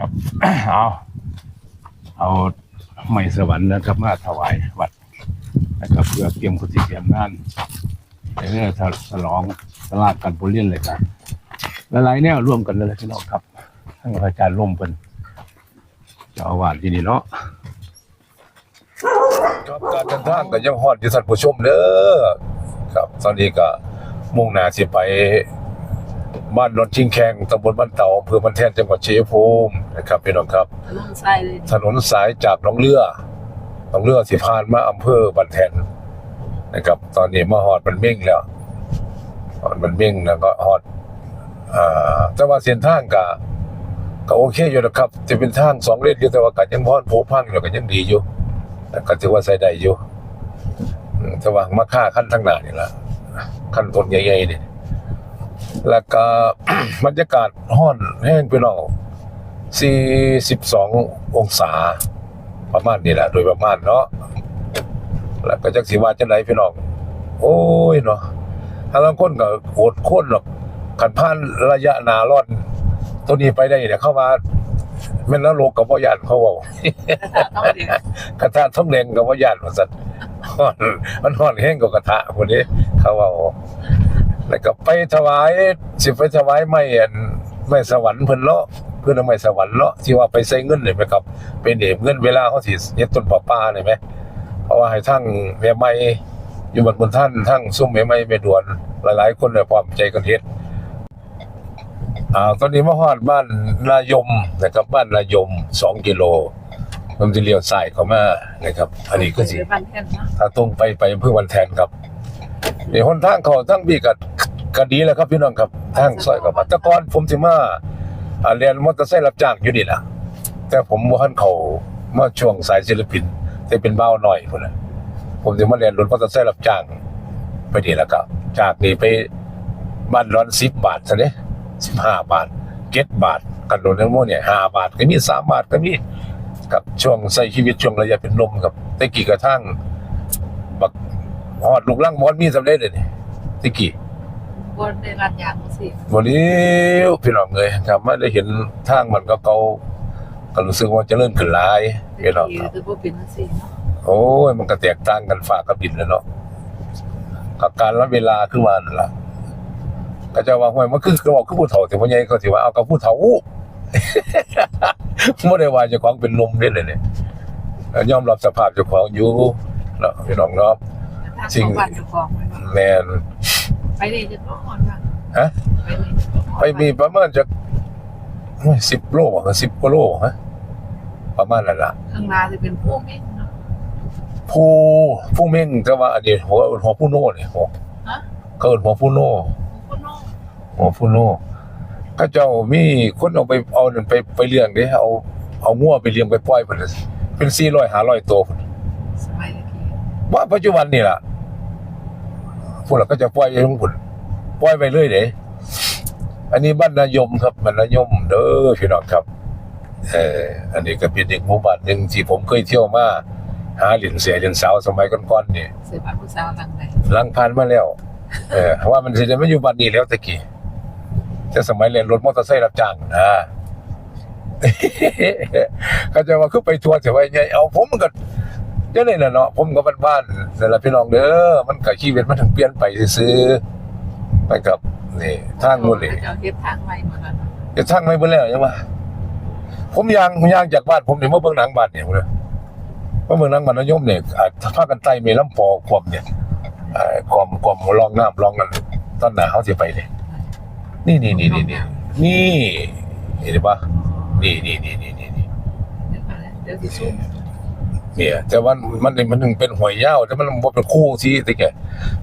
ครับ เอาเอาไม้สวรรค์นะครับมาถวายวัดนะครับเพื่อเตรียมกุฏิเตรียมงานในเรื่อฉลองสลากกันบุเรียนเลยครับหลายๆแนวร่วมกันเลยพี่น้องครับทั้งพระอาจารย์ร่มเป็นเจ้าอาวาสที่นี่เนาะครับการเดินทางก็ยังฮอดอยู่ท่านผู้ชมเด้อครับตอนนี้ก็มุ่งหน้าสิไป บ้านนนชิงแขงตำบลบ้านเต่าอำเภอบันแท่นจังหวัดชัยภูมินะครับพี่น้องครับ ถนนทรายเลยถนนสายจากหนองเรือหนองเรือสิผ่านมาอำเภอบันแท่นนะครับ ตอนนี้มาฮอดมันเม่งแล้วฮอดมันเม่งแล้วก็ฮอดอ่าแต่ว่าเส้นทางก็ก็โอเคอยู่นะครับ จะเป็นทางสองเลนอยู่แต่ว่าก็ยังพอนโผพังอยู่ก็ยังดีอยู่แต่ก็ถือว่าใช้ได้อยู่อืมแต่ว่ามาค่าขั้นทั้งหน้านี่ละขั้นต้นใหญ่ๆนี่ แล้วก็บรรยากาศห้อนแห้งไปหน่อย42 องศา ประมาณนี้แหละโดยประมาณเนาะแล้วก็จักสิว่าจังไดพี่น้องโอ้ยเนาะถ้าบางคนก็โกรธโคนหรอกขันผ่านระยะหนาร้อน ตัวนี้ไปได้เนี่ยเข้ามาแม่นนรกกับพ่อยานเขาเว่าต้องเรียนกระทะท่อมแดงกับว่าญาติมันสัตว์ฮ้อนมันห่อนแห้งกับกระทะพวกนี้เขาว่า แล้วก็ไปถวายสิไปถวายไม่อันไม่สวรรค์เพิ่นเลาะเพื่อนเอาไม่สวรรค์เลาะที่ว่าไปใส่เงินเลยไหมครับ เป็นเดบเงินเวลาเขาสิเฮ็ดต้นปอป้าเลยไหมเพราะว่าให้ทั้งแม่ไม่อยู่บนบนท่านทั้งซุ้มแม่ไม่แม่ด่วนหลายๆ คนเนี่ยพร้อมใจกันเฮ็ดอ่าตอนนี้มาฮอดบ้านนายมนะครับบ้านนายมสองกิโลผมจะเลี้ยวซ้ายเข้ามานะครับ อันนี้ก็สิไปบ้านแค่นนะถ้าตรงไปไปอำเภอวันแทนครับ เดี๋ยวหนทางเขาทั้งบีกับก็ดีแล้วครับพี่น้องครับทางซอยกับแตะกอนผมสิมาอาเรียนมอเตอร์ไซค์รับจ้างอยู่นี่ล่ะแต่ผมบ่าทันเขามาช่วงสายศิลปินแต่เป็นเบ้าหน่อยพนนะผมสิมาเรียนรถมอเตอร์ไซค์รับจ้างไปนี่แล้วก็จากนี้ไปบ้านร้อน10บบาทซะเด้15บห้าบาท7บาทกันโดนทั้งหมดเนี่ย5บาทก็มี3บาทก็มีกับช่วงใช้ชีวิตช่วงระยะเป็นนมครับตะกี้กระทั่งบัก ฮอดลูกลังมอนมีสำเร็จเลยนี่ตะกี้บนได้รัดยางสิวันนี้พี่น้องเลยครับมาได้เห็นทางมันก็เก่าก็รู้สึกว่าเจะเริ่มขึ้นหลายพี่น้องดีครับคือพวกเป็นสิเนาะโอ้ยมันก็แตกต่างกันฝากกับดินแล้วเนาะกับการละเวลาขึ้นมานั่นล่ะก็จะว่าห้วยมันคือคือบอกคือผู้เฒ่าแต่พ่อใหญ่ก็สิว่าเอากับผู้เฒ่าไม่ได้ว่าเจ้าของเป็นนมเด้เลยเนี่ยยอมรับสภาพเจ้าของอยู่เนาะพี่น้องเนาะทาง จริงของบ้านเจ้าของไว้ว่าแมนไปเลยจะต้องอ่อนบ้างฮะไปเลยจะต้องอ่อนไปมีประมาณจะสิบโลอะสิบกว่าโลฮะประมาณนั้นล่ะข้างหน้าจะเป็นพวกเองเนาะผู้ผู้เม่งแต่ว่าอันนี้หัวหัวผู้โน่เนี่ยหัวฮะเขาเอิ้นหัวผู้โน่ พวกโน้หัวผู้โน่ก็เจ้ามีคนเอาไปเอานั่นไปไปเลี้ยงเด้เอาเอางัวไปเลี้ยงไปปล่อยเพิ่นน่ะเป็น400 500ตัวพุ่นสมัยตะกี้ว่าปัจจุบันนี่ล่ะ พวกเราก็จะปล่อยให้ลงพุ่นปล่อยไปเรื่อยเด้อันนี้บ้านนายมครับบ้านนายมเด้อพี่น้องครับเอออันนี้ก็เป็นอีกหมู่บ้านหนึ่งที่ผมเคยเที่ยวมาหาเหรียญเสียเหรียญสาวสมัยก่อนๆนี่เสียบ้านผู้สาวหลังไหนหลังผ่านมาแล้ว เออว่ามันสิจะไม่อยู่บ้านนี้แล้วตะกี้แต่สมัยเรียนรถมอเตอร์ไซค์รับจ้างนะก็จะว่าคือไปทัวร์เสียไว้ไงเอาผมมันก็ เจ้านี่แหละเนาะผมก็บ้านๆนั่นแหละพี่น้องเด้อมันก็ชีวิตมันถึงเปลี่ยนไปซื้อๆไปกับนี่ทางนู้นนี่เอาเก็บทางใหม่มาแล้วจะทั้งไม่เบิ่แล้วยังว่าผมยางยางจากบ้านผมเนี่ยมาเบิ่งหนังบ้านเนี่ยพุ่นน่ะมาเบิ่งหนังบ้านนายมเนี่ยอ่าพากันไต่เมลำปอความเนี่ยอ่าความความลองน้ำลองกันตอนหน้าเฮาสิไปเลยนี่นี่นี่นี่นี่นี่เห็นปะนี่นี่นี่นี่นี่นี่เดี๋ยวก่อนนะเดี๋ยวสิสู้ เนี่ยแต่ว่ามันมันถึงเป็นหอยยาวแต่มันบ่เป็นคู่สิแต่แก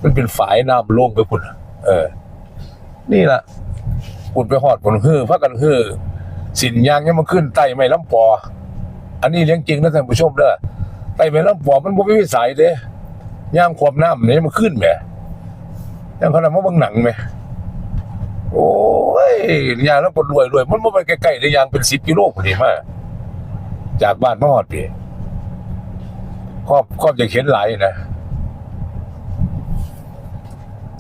มันเป็นฝายน้ำลงไปพุ่นเออ นี่ล่ะพุ่นไปฮอดพุ่นฮือพากันฮือสินยางยังมาขึ้นไตไม่ลำปอ อันนี้เรื่องจริงนะท่านผู้ชมเด้อไตไม่ลำปอมันบ่มีวิสัยเด้ยางความน้ำเนี่ยมันขึ้นแหมย่างขนาดมาเบิ่งหนังแหมโอ้ยยางแล้วปวดรวยรวยมันบ่ไปใกล้ๆได้ยางเป็น10กิโลพุ่นนี่มาจากบ้านมาฮอดพี่ ครอบครอบจะเข็นไหลนะ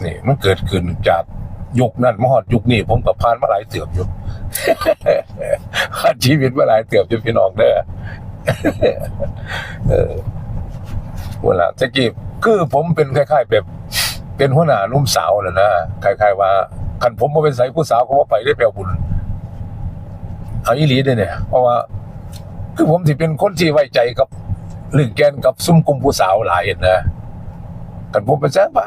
นี่มันเกิดขึ้นจากยุคนั้นมาฮอดยุคนี้ผมกับผ่านมาหลายเติบอยู่ผ่านชีวิตมาหลายเติบอยู่พี่น้องเด้อเออเวลาตะกี้คือผมเป็นคล้ายๆแบบเป็นหัวหน้านุ่มสาวน่ะนะคล้ายๆว่าคันผมบ่เป็นไสผู้สาวก็บ่าไปได้แปลบุญเอาอีหลีเด้เนี่ย เพราะว่า คือผมสิเป็นคนที่ไว้ใจกับ เรื่องแกนกับซุ่มกลุ่มผู้สาวหลายนะกันผมไปแจ้งว่า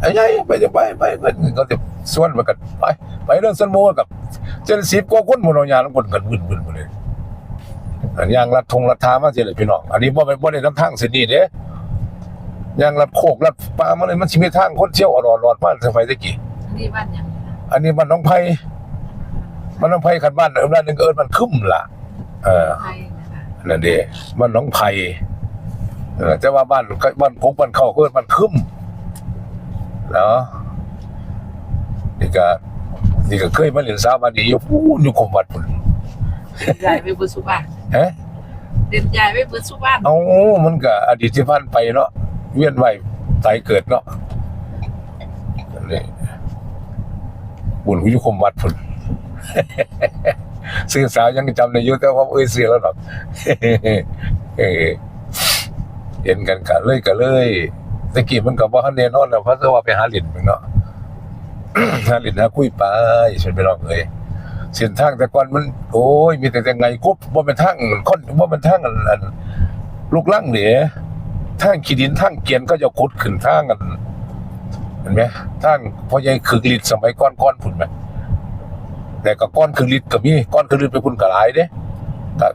ไอ้ยัยไปจะไปไปเงินก็จะส่วนมากันไปไปเรื่องสนโมกับเจนสิบกว่าคนหมดเอายางคนกันวุ่นวุ่นหมดเลยอันยางรัดทงรัดทามาเจเลยพี่น้องอันนี้บ่เป็นบ่ได้น้ำทางเส้นนี้เด้ยางรัดโคกรัดปลามันเลยมันสิมีทางคนเที่ยวอรอดรอดมาสมัยตะกี้นี่บ้านยังนะอันนี้มันน้องไผ่มันน้องไผ่ขันบ้านเอิ้นบ้านหนึงเอิ้นมันคึ้มล่ะ เออไทย นะคะนั่นเด้บ้านหน้องไผ่เออแต่ว่าบ้านบ้านกกบ้านเข้าก็มันคึ้มเนาะนี่ก็นี่ก็เคยมาเรียนสาวมาดีอยู่พูนอยู่คมวัดพุ่นยายไปบุสุบ้านฮะเดินยายไปบุสุบ้านเอามันก็อดีตที่ผ่านไปเนาะเวียนไหวตายเกิดเนาะนี่บุญอยู่คมวัดพุ่น ซึ่งสาวยังจำในยุคแต่ว่าเอ้ยเสียแล้วหรอกเห็นกันกันเลยกันเลยตะกี้มันก็บ่ทันแน่นอนแล้วเพราะว่าไปหาหลินมึงเนาะหาหลินหาคุยไปฉันไปลองเลยเส้นทางแต่ก่อนมัน โอ้ยมีแต่แต่ไงกุบบ่เป็นทางคนบ่เป็นทางอันลูกลังเด้ทางขี้ดินทางเกียนก็จะขุดขึ้นทางกันเห็นไหมทางพ่อใหญ่คึกฤทธิ์สมัยก่อนก่อนพุ่นไหม แต่ก็ก้อนคึกฤทธิ์ก็มีก้อนคึกฤทธิ์ไปพุ่นก็หลายเด้ก็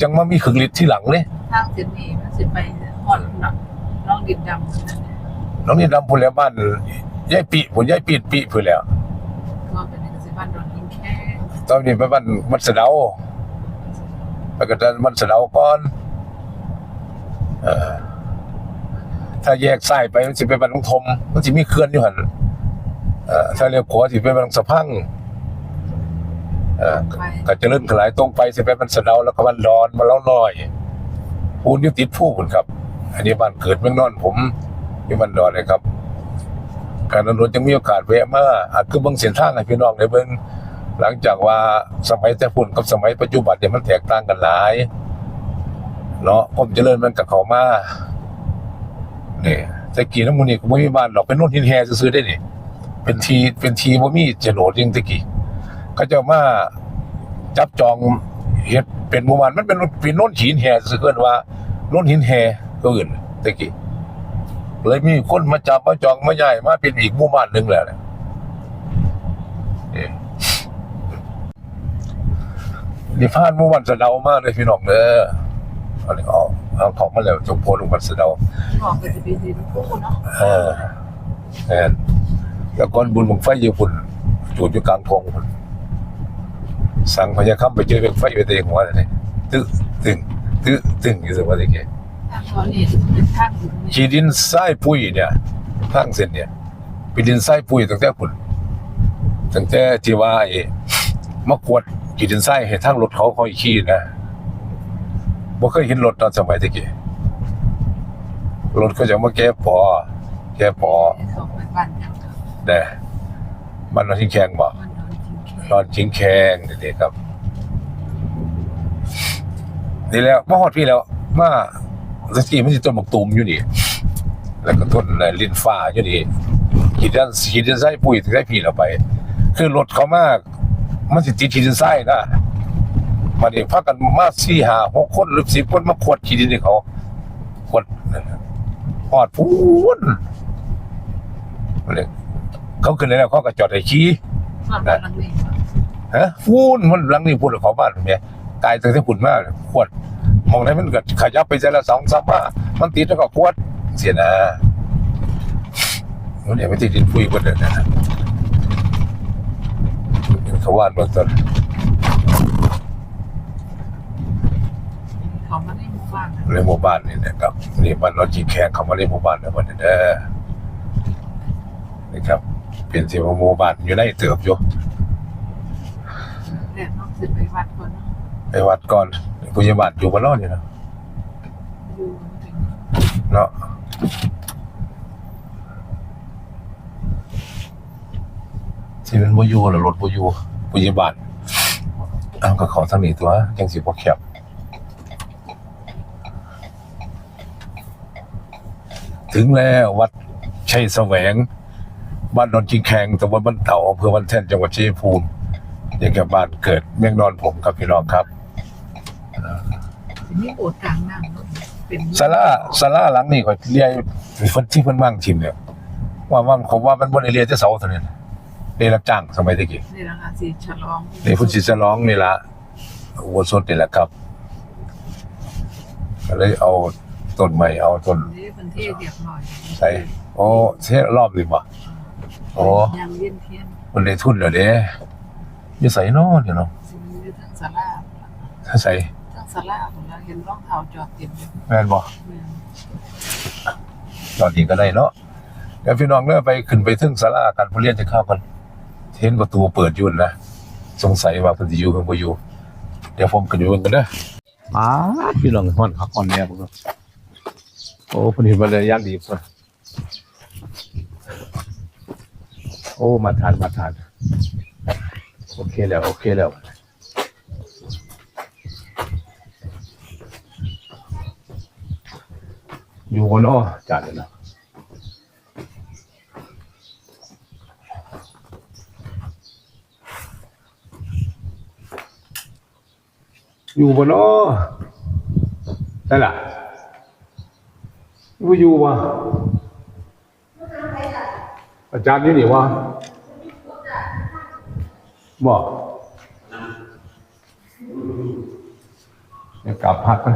จังมามีคึกฤทธิ์ที่หลังเด้ทางเส้นนี้มันสิไปหอดเนาะน้องดินดำนั่นน่ะน้องนี่ดำพุ่นแล้วบ้านยายปีพุ่นยายปีดปีพุ่นแล้วก็เป็นในสิบ้านดอนหินแค่ตอนนี้ไปบ้านมันสะเดาไปกันมันสะเดาก่อนเออถ้าแยกซ้ายไปมันสิไปบ้านน้องทมมันสิมีเขื่อนอยู่หั่นเอ่อถ้าเลี้ยวขวาสิไปบ้านสะพังเออไป ก็จะเลื่อนขลายตรงไปสิไปบ้านสะเดาแล้วก็บ้านดอนมาเล่าน้อยพูนยู่ติดผู้พุ่นครับ อันนี้บ้านเกิดเมืองนอนผมอยู่บ้านดอนเลยครับ การดำเนินยังมีโอกาสแวะมาอาจคือเบิ่งเส้นทางให้พี่น้องได้เบิ่งหลังจากว่าสมัยแต่พุ่นกับสมัยปัจจุบันเนี่ยมันแตกต่างกันหลายเนาะผมเจริญมันกับเขามาเนี่ยแต่กี้น้ำมูนี่ก็บ่มีบ้านหรอกเป็นนู่นทินแฮซื้อได้นี่เป็นทีเป็นทีบ่มีโฉนดจริงตะกี้ เขาเจ้ามาจับจองเฮ็ดเป็นหมู่บ้านมันเป็นเป็นโน่นหินแฮซื่อๆเอิ้นว่าโน่นหินแฮก็อื่นตะกี้เลยมีคนมาจับมาจองมาใหญ่มาเป็นอีกหมู่บ้านหนึ่งแหละเนี่ยนี่นี่พลาดหมู่บ้านสะเดามากเลยพี่น้องเด้อเอาเลยเอาเอาของมาแล้วจงโพลงบ้านสะเดาบอกก็จะไปดินคู่เนาะเออแอนแล้วก่อนบุญบังไฟอยู่พุ่นจูดอยู่กลางทงพุ่น สั่งพญาคัมไปเจอเป็นไฟไปเตะหัวเลยตึ๊ตึงตึ๊ตึงอยู่สิว่าตะกี้ทางตอนนี้เป็นทางอยู่นี่ขีดินทรายปุ้ยเนี่ยทางเส้นเนี่ยเป็นดินทรายปุ้ยตั้งแต่พุ่นตั้งแต่ที่ว่าไอ้มะกวดขีดินทรายให้ทางรถเขาคอยขี่นะบ่เคยเห็นรถตอนสมัยตะกี้รถก็จะมาแก้ปอแก้ปอเขาไปบ้านยังแต่มันนอนทิ้งแข็งบ่มันดอนหิ นแค่นอนทิ้งแข็งเด็กๆครับนี่แล้วมาฮอดพี่แล้ว มาสกีมันสิต้นบักตูมอยู่นี่แล้วก็ต้นลิ้นฟ้าอยู่นี่ขีดด้านขีดด้านไส้ปุ๋ยถึงได้พี่เราไป คือรถเขามาก มันสิติดขีดด้านไส้นะมาเนี่พักกันมาสี่หาหกคนหรือสิบคนมาขวดขีดดินเขาขวดหอดพูนเนี่ยเขาขึ้นแล้วเขาก็จอดไอ้ขี้ ฮะฟูนมันหลังนี้พูดของบ้านเมียกายตั้งแต่ฝุ่นมากขวดมองได้มันก็ขยับไปแต่ละสองสามว่ามันติดแล้วก็ขวดเสียนะมันเนี่ยไม่ติดดินปุยคนเดียวนะเขาว่านเบื้องต้นเขามาในหมู่บ้านในหมู่บ้านนี่นะครับนี่บ้านนอจีแขกเขามาในหมู่บ้านในวันนี้เด้อนี่ครับ เป็นที่ว่าหมู่บ้านอยู่ในเติบอยู่แต่น้อง สิไปวัดก่อนเนาะไปวัดก่อนผู้ใหญ่บ้านอยู่บ้านนอนอยู่นะอยู่ถึงเนาะที่เป็นบ่อยู่หรือรถบ่อยู่ผู้ใหญ่บ้านอ้าวก็เขาทางนี้ตัวยังสิบ่แคบถึงแล้ววัดชัยแสวงบ้านนนจิงแขงตำบลบ้านเต่าอำเภอบ้านแท่นจังหวัดชัยภูมิ ยังกับบ้านเกิดเมียงนอนผมครับพี่น้องครับทีนี้โบสถ์กลางน้ำเนอะเป็นศาลาศาลาหลังนี้ก็เรียกคนที่เพิ่นมั่งทิมเนี่ยว่าว่าผมว่ามันบ่ได้เรียนแต่เสาเท่านั้นเรียนรับจ้างสมัยตะกี้นี่แหละค่ะสีฉลองนี่พุ่นสิฉลองนี่ล่ะอุโบสถนี่แหละครับก็เลยเอาต้นใหม่เอาต้นนี่เป็นที่เรียบร้อยใส่โอ้เทรอบนี่บ่โอ้ยังเวียนเทียนมันได้ทุนแล้วเด้ อยู่ไสเนาะเดี๋ยวเนาะสิมันอยู่ทั้งศาลาถ้าใส่ทั้งศาลาผมแล้วเห็นรองเท้าจอดเต็มเลยแม่นบ่แม่นตอนนี้ก็ได้เนาะเดี๋ยวพี่น้องเลิกไปขึ้นไปถึงศาลาการผู้เรียนจะเข้ากันเห็นประตูเปิดอยู่นะสงสัยว่าเพิ่นสิอยู่เพิ่นบ่อยู่เดี๋ยวผมขึ้นไปเบิ่งกันเด้อป้าดพี่น้องฮอนคักฮอนแน่ผมโอ้เพนเห็นมาเลยย่างดีเพิ่นโอ้มาทานมาทาน โอเคแล้ว โอเคแล้วอยู่กันเนาะจานเลยนะอยู่บนเนาะได้ล่ะอยู่อยู่วะอาจารย์นี่นี่วะ บอกเดี๋ยวกลับพักไป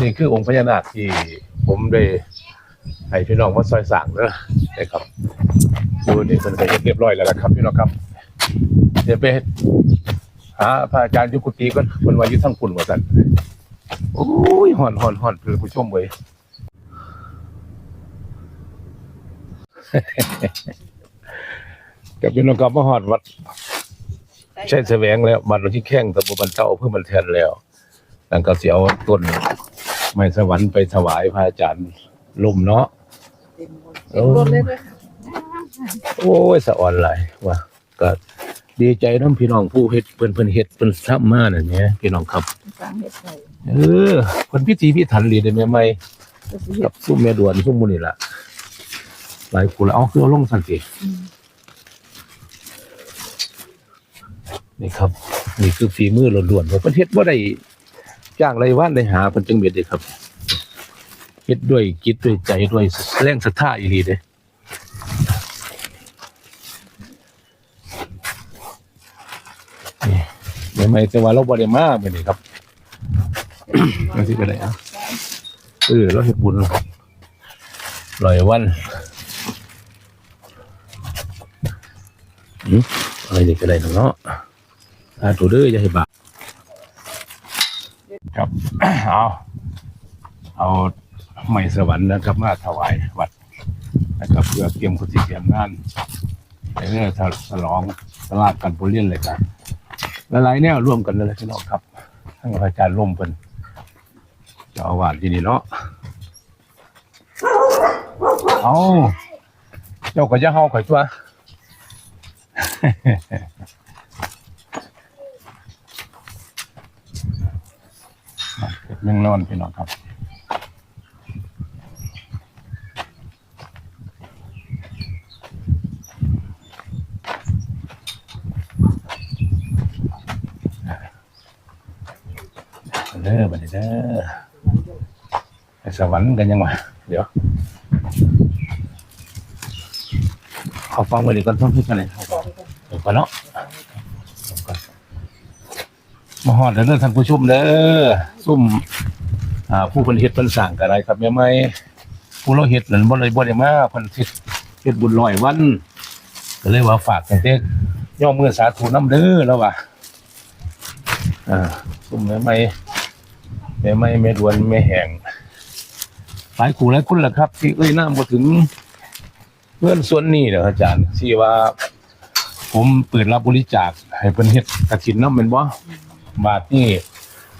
นนี้คือองค์พญานาคที่ผมได้ให้พี่น้องมาซอยสั่งเนอะนะครับดูนี่เป็นไปเรียบร้อยแล้วนะครับพี่น้องครับ เดี๋ยวไปหาพระอาจารย์ยุกุติก็คนวายุทั้งคุณว่าสันโอ้ยห่อนห่อนห่อนเพื่อนผู้ชมเว้ยกับพี่น้องกับมาหอดวัดใช่แสวงแล้วบัดเราที่แข้งตะบนบันเจ้าเพื่อมันแทนแล้วนั่นก็เสียเอาต้น ไม้สวรรค์ไปถวายพระอาจารย์ลุ่มเนาะเต็มบนเต็มรถเลยด้วยค่ะโอ้ยสะอ่อนหลายว่ะก็ดีใจน้ำพี่น้องผู้เฮ็ดเพิ่นเพิ่นเฮ็ดเพิ่นทำมานั่นแหละพี่น้องครับ สร้างเฮ็ดไว้เออเพิ่นพิธีพิถันดีได้แม่ใหม่ก็สิเฮ็กัดบซุ่มแม่ด่วนซุ่มหมู่นี่ล่ะหลายผู้ละเอาคือเอาลงซั่นสิอืมนี่ครับ นี่คือฝีมือล้วนๆเพิ่นเฮ็ดบ่ได้ จ้างไรายวันได้หาเพิ่นจังเม็ดเด้ครับเฮ็ดด้วยจิตด้วยใจด้วยแรงศรัทธาอีหลีเด้นี่แม่ใหม่แต่ว่าเราบ่ได้มามื้อนี้ครับนั่นสิก็ได้อะเออเราเฮ็ดบุญลอยวันอืมอะไรนี่ก็ได้เนาะอาตัวเด้ออย่าให้บา ครับ เอาเอาไม้สวรรค์นะครับมาถวายวัดนะครับเพื่อเตรียมกุฏิเตรียมงานในเรื่องฉลองตลาดกันบุเรียนเลยกันหลายๆแนวร่วมกันเลยพี่น้องครับทั้งพระอาจารย์ร่มเป็นเจ้าอาวาสที่นี่เนาะเอาเจ้าก็จะเฮาข่อยตัว เก็บเมืองนอนพี่น้องครับเด้อบัดนี้เด้อไปสวรรค์กันยังวะเดี๋ยวเอาฟังไว้ดีก่อนต้องพิจารณาเอาก่อนเนาะ มาฮอดเด้อท่านผู้ชมเด้อซุ่มอ่าผู้คนเฮ็ดเพิ่นสร้างกันอะไรครับแม่ไม่ผู้เราเฮ็ดนั่นบ่เลยบ่ได้มาเพิ่นเฮ็ดเฮ็ดบุญร้อยวัน ก็เลยว่าฝากตั้งแต่ย่อมมือสาธุน้ำเด้อแล้วว่าอ่าซุ่มแม่ไม้แม่ไม้แม่ดวนแม่แหงหลายคู่หลายคนแหละครับที่เอ้ยน้ำมาถึงเพื่อนส่วนนี้เด้ออาจารย์ที่ว่า ผมเปิดรับบริจาคให้เพิ่นเฮ็ดกฐินน้ำเป็นบ่ บาทนี่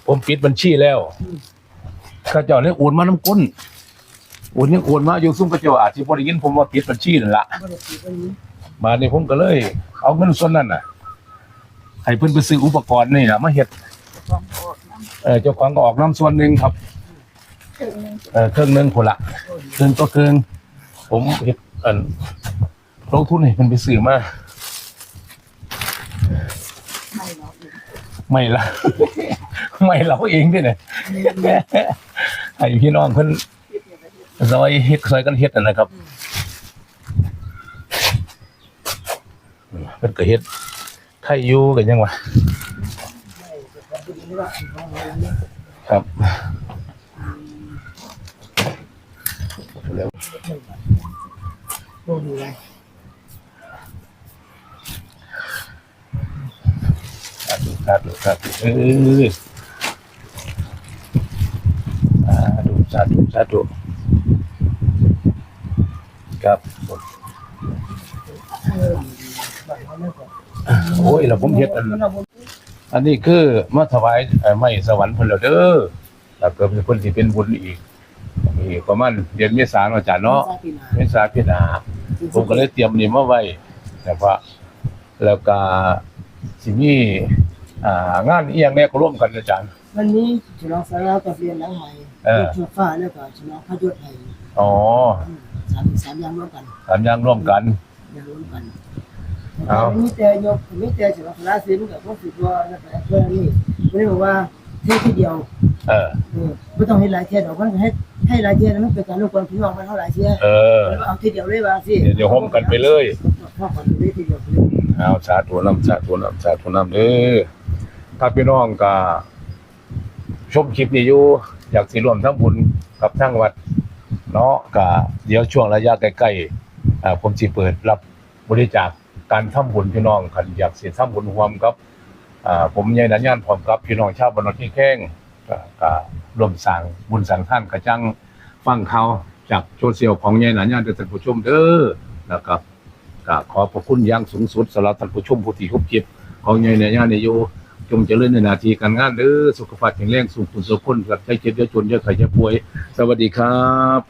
ผมปิดบัญชีแล้วข้าเจ้าเนี่ยโอนมาน้ำก้นโอนยังโอนมาอยู่ซุ่มข้าเจ้าอาจสิบ่ได้ยินผมว่าปิดบัญชีนั่นละบาทนี้ผมก็เลย เอาเงินส่วนนั้นน่ะให้เพิ่อนไปซื้ออุปกรณ์นี่นะมาเฮ็ดเออเจ้าของก็ออกน้ำส่วนหนึ่งครับเออเครื่องหนึงพุ่นละเครื่องก็เครื่องผมเฮ็ดอันลงทุนให้เพิ่นไปซื้อมา ไม่หรอก ไม่ละไม่เราเองด้วยเนี่ยให้พี่น้องเพิ่นซอยเฮ็ดซอยกันเฮ็ดนั่นนะครับเพิ่นก็เฮ็ดใครอยู่กันยังวะครับแล้ว โอ้ดูเลย สาธุสาธุสาธุเออสาธุสาธุสาธุครับโอ้ยแล้วผมเฮ็ดอันอันนี้คือมาถวายไม้สวรรค์เพิ่นแล้วเด้อแล้วก็เป็นคนที่เป็นบุญอีกอีกประมาณเดือนเมษายนอาจารย์เนาะเมษาพิจารณาผมก็เลยเตรียมนี่มาไว้นะครับแล้วก็สิมี่ งานอีหยังแน่ก็ร่วมกันอาจารย์ วันนี้ฉลองสารากับเรียนหลังใหม่เออชุดฟ้าแล้วก็ฉลองพระยศไทยอ๋อสามสามอย่างร่วมกันสามอย่างร่วมกันอย่างร่วมกันเอามีแต่โยมมีแต่ฉลองสาราศิลป์กับพวกสิบว่าแล้วก็เพื่อนนี่ไม่ได้บอกว่าเทศที่เดียว เออเออไม่ต้องให้หลายเทศหรอกมันให้ให้หลายเทศแล้วมันเป็นการรบกวนพี่น้องมันเท่าหลายเที่ยเออแล้วเอาทีเดียวเลยว่าสิเดี๋ยวเดี๋ยวโฮมกันไปเลยพ่อกันไปเลยทีเดียวไปเลยเอาสาธุนำสาธุนำสาธุนำเด้อ ถ้าพี่น้องก็ชมคลิปนี้อยู่อยากสิร่วมทั้งบุญกับทั้งวัดเนาะก็เดี๋ยวช่วงระยะใกล้ๆผมสิเปิดรับบริจาคการทำบุญพี่น้องคันอยากสิทำบุญรวมกับผมใหญ่นันยานพร้อมกับพี่น้องชาวบ้านที่แข้งก็ร่วมสร้างบุญสร้างท่านกระจังฟังเขาจากโซเชียลของใหญ่นันยานเด้อท่านผู้ชมเด้อนะครับก็ขอพระคุณอย่างสูงสุดสำหรับท่านผู้ชมผู้ที่ทุกจิตของใหญ่นันยานในอยู่ จงเจริญในนาทีการงานหรือสุขภาพแข็งแรงสุขุลสุขคนกับใช้เจ็บเยอะจนเยอะไข่เยอะป่วย สวัสดีครับ